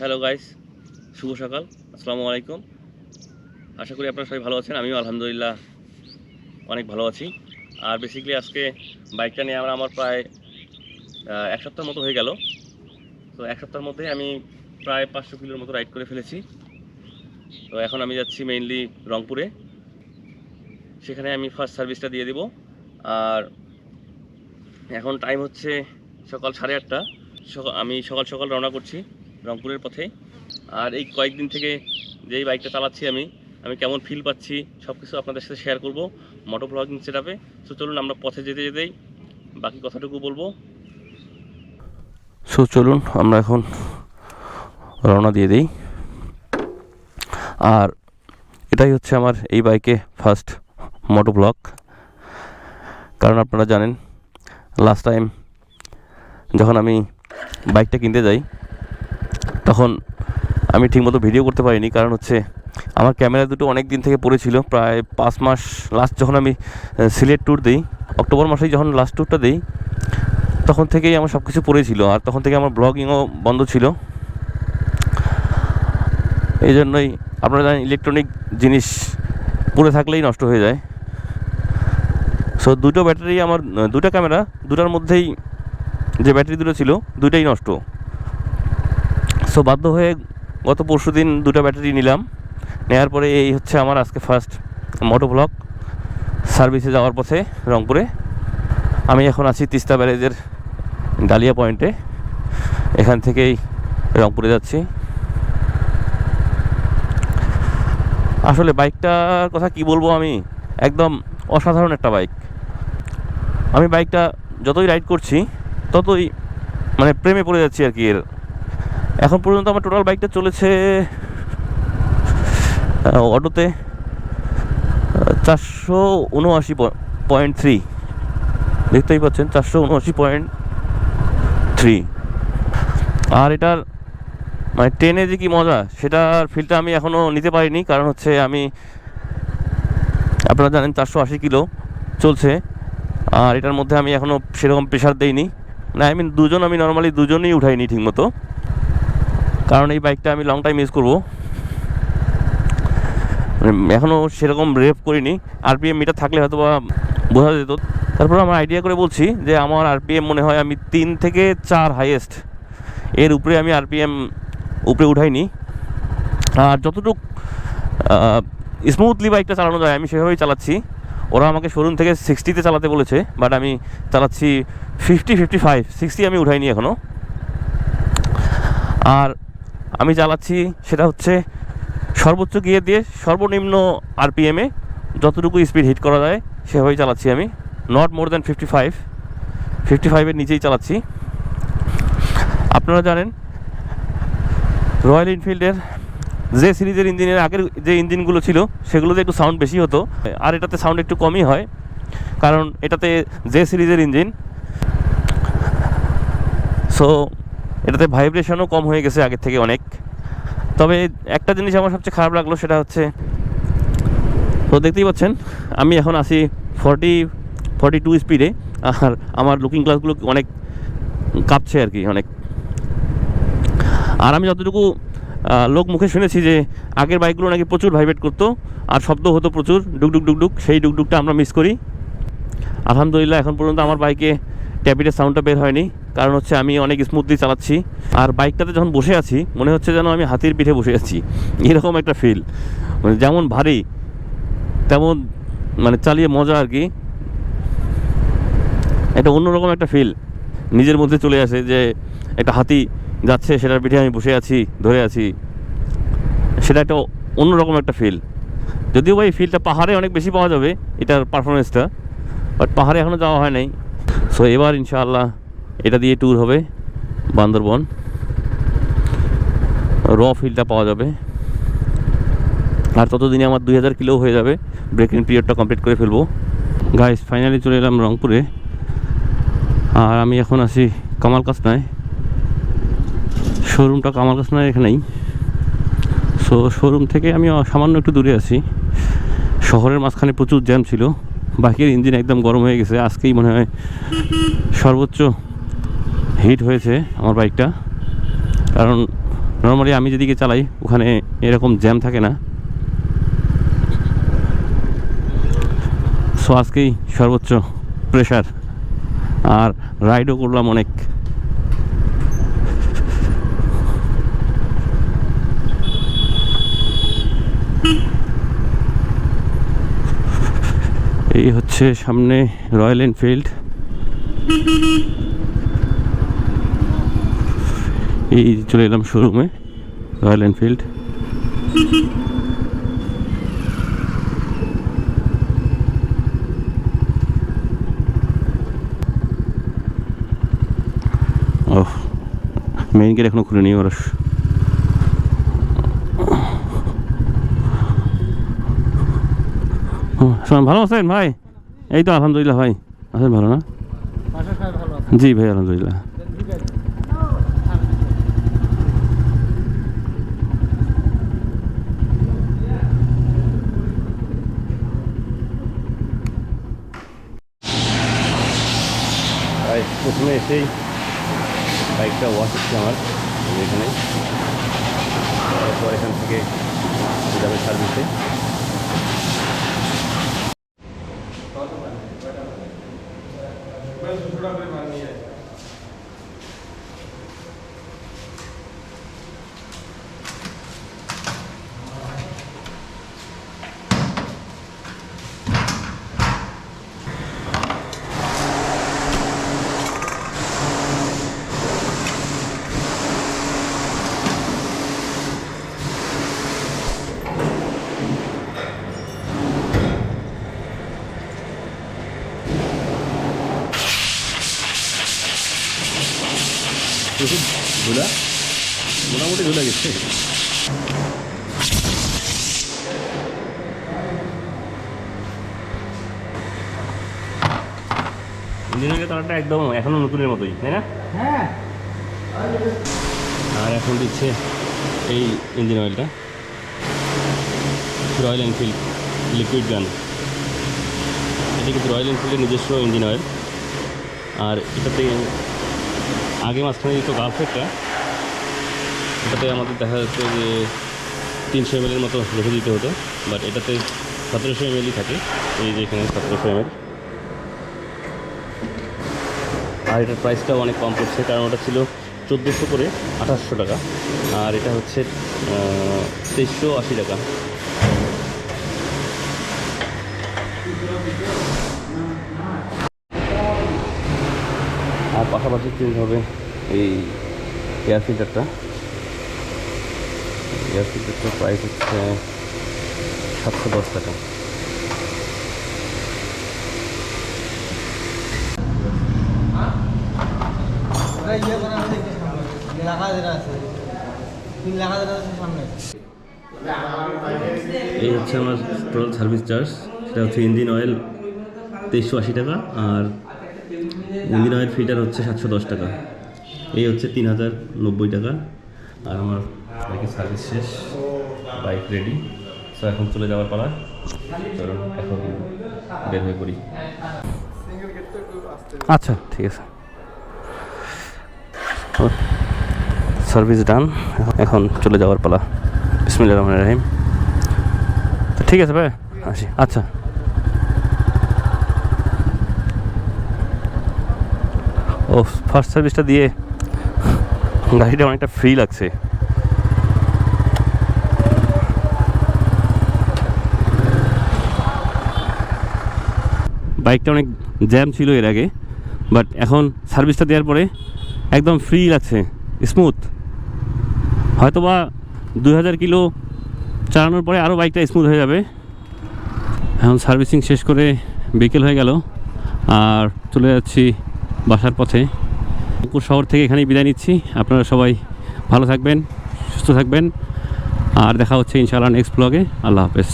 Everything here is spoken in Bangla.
হ্যালো গাইস শুভ সকাল। আসসালামু আলাইকুম। আশা করি আপনারা সবাই ভালো আছেন। আমিও আলহামদুলিল্লাহ অনেক ভালো আছি। আর বেসিক্যালি আজকে বাইকটা নিয়ে আমরা আমার প্রায় এক সপ্তাহের মতো হয়ে গেল। তো এক সপ্তাহের মধ্যে আমি প্রায় পাঁচশো কিলোর মতো রাইড করে ফেলেছি। তো এখন আমি যাচ্ছি মেইনলি রংপুরে। সেখানে আমি ফার্স্ট সার্ভিসটা দিয়ে দিব। আর এখন টাইম হচ্ছে সকাল সাড়ে আটটা। আমি সকাল সকাল রওনা করছি। রংপুরের পথে। আর এই কয়েকদিন থেকে যেই বাইকটা চালাচ্ছি আমি আমি কেমন ফিল পাচ্ছি সব কিছু আপনাদের সাথে শেয়ার করব মোটো ব্লগিং সেটাপে তো চলুন আমরা পথে যেতে যেতেই বাকি কথাটুকু বলব। সো চলুন আমরা এখন রওনা দিয়ে দিই। আর এটাই হচ্ছে আমার এই বাইকে ফার্স্ট মোটো ব্লগ কারণ আপনারা জানেন লাস্ট টাইম যখন আমি বাইকটা কিনতে যাই তখন আমি ঠিকমতো ভিডিও করতে পারিনি। কারণ হচ্ছে আমার ক্যামেরা দুটো অনেক দিন থেকে পড়েছিল প্রায় পাঁচ মাস লাস্ট যখন আমি সিলেট ট্যুর দিই, অক্টোবর মাসেই যখন লাস্ট ট্যুরটা দিই, তখন থেকেই আমার সব কিছু পড়েছিল আর তখন থেকে আমার ব্লগিংও বন্ধ ছিল। এই জন্যই আপনারা জানেন ইলেকট্রনিক জিনিস পড়ে থাকলেই নষ্ট হয়ে যায়। সো দুটো ব্যাটারি আমার, দুটো ক্যামেরা দুটার মধ্যেই যে ব্যাটারি দুটো ছিল, দুটাই নষ্ট। সো বাধ্য হয়ে গত পরশু দিন দুটো ব্যাটারি নিলাম। নেওয়ার পরে এই হচ্ছে আমার আজকে ফার্স্ট মোটো ব্লক সার্ভিসে যাওয়ার পথে রংপুরে। আমি এখন আছি তিস্তা ব্যারেজের ডালিয়া পয়েন্টে। এখান থেকেই রংপুরে যাচ্ছি। আসলে বাইকটার কথা কি বলব আমি? একদম অসাধারণ একটা বাইক। আমি বাইকটা যতই রাইড করছি, ততই মানে প্রেমে পড়ে যাচ্ছি আর কি এর। এখন পর্যন্ত আমার টোটাল বাইকটা চলেছে অটোতে চারশো উনআশি পয়েন্ট থ্রি দেখতেই পাচ্ছেন, চারশো উনআশি পয়েন্ট থ্রি আর এটার মানে ট্রেনে যে কি মজা, সেটার ফিলটা আমি এখনও নিতে পারিনি, কারণ হচ্ছে আমি, আপনারা জানেন চারশো আশি কিলো চলছে, আর এটার মধ্যে আমি এখনও সেরকম প্রেশার দেইনি। না আই মিন দুজন আমি নর্মালি দুজনেই উঠাইনি ঠিকমতো। কারণ এই বাইকটা আমি লং টাইম ইউজ করব। মানে এখনও সেরকম রেপ করিনি। আরপিএম মিটার থাকলে হয়তো বা বোঝা যেত। তারপর আমার আইডিয়া করে বলছি যে আমার আরপিএম মনে হয় আমি তিন থেকে চার হাইয়েস্ট এর উপরে আমি আরপিএম উপরে উঠাইনি। আর যতটুকু স্মুথলি বাইকটা চালানো যায়, আমি সেভাবেই চালাচ্ছি। ওরা আমাকে শোরুম থেকে সিক্সটিতে চালাতে বলেছে বাট আমি চালাচ্ছি ফিফটি ফিফটি ফাইভ সিক্সটি আমি উঠাইনি এখনও আর আমি চালাচ্ছি সেটা হচ্ছে সর্বোচ্চ গিয়ে দিয়ে সর্বনিম্ন আরপিএমে যতটুকু স্পিড হিট করা যায়, সেভাবেই চালাচ্ছি আমি। Not more than fifty five fifty ফাইভের নিচেই চালাচ্ছি। আপনারা জানেন রয়্যাল এনফিল্ডের যে সিরিজের ইঞ্জিনের আগের যে ইঞ্জিনগুলো ছিল, সেগুলোতে একটু সাউন্ড বেশি হতো। আর এটাতে সাউন্ড একটু কমই হয়, কারণ এটাতে যে সিরিজের ইঞ্জিন সো এটাতে ভাইব্রেশনও কম হয়ে গেছে আগের থেকে অনেক। তবে একটা জিনিস আমার সবচেয়ে খারাপ লাগল সেটা হচ্ছে, তো দেখতেই পাচ্ছেন, আমি এখন আসি ফর্টি ফর্টি টু স্পিডে আর আমার লুকিং গ্লাসগুলো অনেক কাঁপছে আর কি, অনেক। আর আমি যতটুকু লোক মুখে শুনেছি যে আগের বাইকগুলো নাকি প্রচুর ভাইব্রেট করতো, আর শব্দ হতো প্রচুর ডুকডুক ডুকডুক সেই ডুকডুকটা আমরা মিস করি। আলহামদুলিল্লাহ, এখন পর্যন্ত আমার বাইকে ট্যাবিটের সাউন্ডটা বের হয়নি, কারণ হচ্ছে আমি অনেক স্মুথলি চালাচ্ছি। আর বাইকটাতে যখন বসে আছি, মনে হচ্ছে যেন আমি হাতির পিঠে বসে আছি। এরকম একটা ফিল মানে যেমন ভারী, তেমন মানে চালিয়ে মজা আর কি। একটা অন্যরকম একটা ফিল নিজের মধ্যে চলে আসে যে একটা হাতি যাচ্ছে, সেটার পিঠে আমি বসে আছি, ধরে আছি। সেটা একটা অন্যরকম একটা ফিল যদিও ভাই ফিলটা পাহাড়ে অনেক বেশি পাওয়া যাবে, এটার পারফরমেন্সটা বাট পাহাড়ে এখনও যাওয়া হয় নাই। সো এবার ইনশাআল্লাহ এটা দিয়ে ট্যুর হবে বান্দরবন। র ফিলটা পাওয়া যাবে। আর ততদিনে আমার দুই হাজার কিলো হয়ে যাবে। ব্রেকিং পিরিয়ডটা কমপ্লিট করে ফেলব। গাইস ফাইনালি চলে এলাম রংপুরে। আর আমি এখন আছি কামাল কাসনায় শোরুমটা কামাল কাসনায় এখানেই। সো শোরুম থেকে আমি সামান্য একটু দূরে আছি। শহরের মাঝখানে প্রচুর জ্যাম ছিল। বাইকের ইঞ্জিন একদম গরম হয়ে গেছে। আজকেই মনে হয় সর্বোচ্চ হিট হয়েছে আমার বাইকটা। কারণ নর্মালি আমি যেদিকে চালাই, ওখানে এরকম জ্যাম থাকে না। সো আজকেই সর্বোচ্চ প্রেশার আর রাইডও করলাম অনেক। এই হচ্ছে সামনে রয়্যাল এনফিল্ড। এই চলে এলাম শোরুমে, রয়্যাল এনফিল্ড। মেইন গেট এখনও খুলে নি ওরা হুম, শোন ভালো আছেন ভাই? এই তো আলহামদুলিল্লাহ ভাই। আছেন ভালো না? জি ভাই আলহামদুলিল্লাহ। প্রথমে এসেই বাইকটা ওয়াশ হচ্ছে আমার এখানে তারপর এখান থেকে যাবে সার্ভিসে। ধুলা মোটামুটি ধুলা গেছে। ইঞ্জিনের তারটা একদম এখনও নতুনের মতোই তাই না? হ্যাঁ। আর এখন দিচ্ছে এই ইঞ্জিন অয়েলটা। রয়্যাল এনফিল্ড লিকুইড গান। এটা কিন্তু রয়্যাল এনফিল্ডের নিজস্ব ইঞ্জিন অয়েল। আর এটাতে আগে মাঝখানে দিত গালফেটটা এটাতে আমাদের দেখা যাচ্ছে যে তিনশো এমএলের মতো রেখে দিতে হতো বাট এটাতে সতেরোশো এমএলই থাকে, এই যে এখানে সতেরোশো এমএল আর এটার প্রাইসটাও অনেক কম পড়ছে, কারণ ওটা ছিল চোদ্দোশো করে আঠাশশো টাকা, আর এটা হচ্ছে তেইশশো আশি টাকা। পাশাপাশি চেঞ্জ হবে এই এয়ার ফিল্টারটা এয়ার ফিল্টারটার প্রাইস হচ্ছে সাতশো দশ টাকা। এই হচ্ছে আমার টোটাল সার্ভিস চার্জ সেটা হচ্ছে ইঞ্জিন অয়েল তেইশশো আশি টাকা। আর ইঞ্জিন ফিল্টার হচ্ছে সাতশো দশ টাকা। এই হচ্ছে তিন হাজার নব্বই টাকা। আর আমার বাইকের সার্ভিস শেষ। বাইক রেডি সো এখন চলে যাওয়ার পালা। চলুন, এখন বের হয়ে পড়ি। আচ্ছা ঠিক আছে। সার্ভিস ডান এখন চলে যাওয়ার পালা। বিসমিল্লাহ রহমান রাহিম। ঠিক আছে ভাই, আসি। আচ্ছা। ও ফার্স্ট সার্ভিসটা দিয়ে গাড়িটা অনেকটা ফ্রি লাগছে। বাইকটা অনেক জ্যাম ছিল এর আগে বাট এখন সার্ভিসটা দেওয়ার পরে একদম ফ্রি লাগছে স্মুথ হয়তোবা দুই হাজার কিলো চালানোর পরে আরও বাইকটা স্মুথ হয়ে যাবে। এখন সার্ভিসিং শেষ করে বিকেল হয়ে গেল, আর চলে যাচ্ছি বাসার পথে। রংপুর শহর থেকে এখানেই বিদায় নিচ্ছি। আপনারা সবাই ভালো থাকবেন, সুস্থ থাকবেন। আর দেখা হচ্ছে ইনশাআল্লাহ নেক্সট ব্লগে আল্লাহ হাফেজ।